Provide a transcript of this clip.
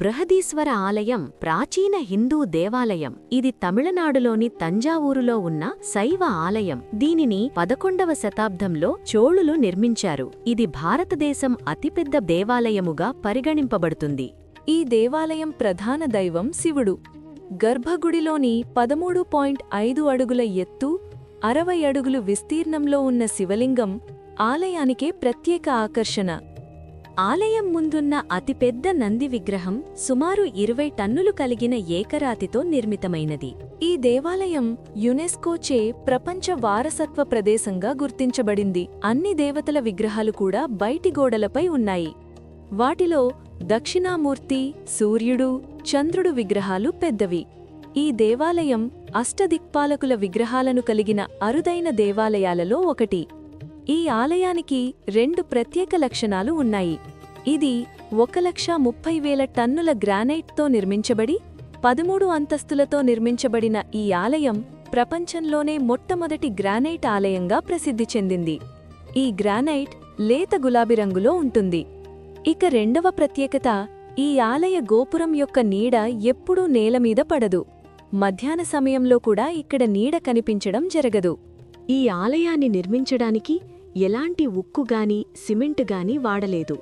బృహదీశ్వర ఆలయం ప్రాచీన హిందూ దేవాలయం. ఇది తమిళనాడులోని తంజావూరులో ఉన్న శైవ ఆలయం. దీనిని పదకొండవ శతాబ్దంలో చోళులు నిర్మించారు. ఇది భారతదేశం అతిపెద్ద దేవాలయముగా పరిగణింపబడుతుంది. ఈ దేవాలయం ప్రధాన దైవం శివుడు. గర్భగుడిలోని పదమూడు పాయింట్ ఐదు అడుగుల ఎత్తు అరవై అడుగులు విస్తీర్ణంలో ఉన్న శివలింగం ఆలయానికే ప్రత్యేక ఆకర్షణ. ఆలయం ముందున్న అతిపెద్ద నంది విగ్రహం సుమారు ఇరవై టన్నులు కలిగిన ఏకరాతితో నిర్మితమైనది. ఈ దేవాలయం యునెస్కోచే ప్రపంచ వారసత్వ ప్రదేశంగా గుర్తించబడింది. అన్ని దేవతల విగ్రహాలు కూడా బయటి గోడలపై ఉన్నాయి. వాటిలో దక్షిణామూర్తి సూర్యుడు చంద్రుడు విగ్రహాలు పెద్దవి. ఈ దేవాలయం అష్టదిక్పాలకుల విగ్రహాలను కలిగిన అరుదైన దేవాలయాలలో ఒకటి. ఈ ఆలయానికి రెండు ప్రత్యేక లక్షణాలు ఉన్నాయి. ఇది ఒక లక్ష ముప్పై వేల టన్నుల గ్రానైట్తో నిర్మించబడి పదమూడు అంతస్తులతో నిర్మించబడిన ఈ ఆలయం ప్రపంచంలోనే మొట్టమొదటి గ్రానైట్ ఆలయంగా ప్రసిద్ధి చెందింది. ఈ గ్రానైట్ లేత గులాబీ రంగులో ఉంటుంది. ఇక రెండవ ప్రత్యేకత ఈ ఆలయ గోపురం యొక్క నీడ ఎప్పుడూ నేలమీద పడదు. మధ్యాహ్న సమయంలో కూడా ఇక్కడ నీడ కనిపించడం జరగదు. ఈ ఆలయాన్ని నిర్మించడానికి ఎలాంటి ఉక్కు గాని గాని వాడలేదు.